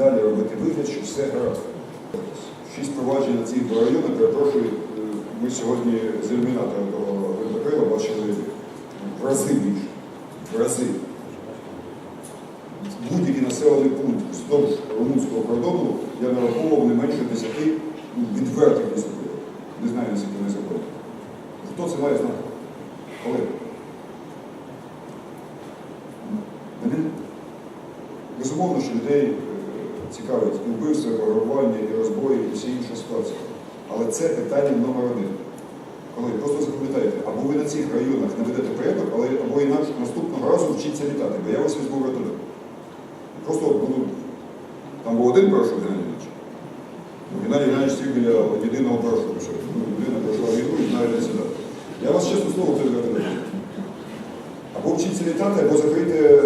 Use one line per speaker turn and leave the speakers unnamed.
далі робити вигляд, що все гаразд. Шість проваджень на цих два райони, перепрошую, е, ми сьогодні з ілюмінатора того Грибокрила бачили в рази більше. В рази. Будь-який населений пункт вздовж румунського кордону я нараховував не менше 10 ну, відвертих лісопилів. Не знаю, наскільки не законно. Хто це має знати? Коли? Безумовно, що людей цікавить і вбивства, пограбування, і розбої, і всі інші ситуації. Але це питання номер один. Коли просто запам'ятайте, або ви на цих районах наведете порядок, але або інакше наступного разу вчіться літати, бо я вас візьму в. Просто буду. Там був один парашут Геннадій Геннадійович. Ну, Геннадій Геннадійович сів біля єдиного парашуту. ну, Людина пройшла війну і знає не сюди. Я вас чесно слово туди не Або вчіться літати, або закрийте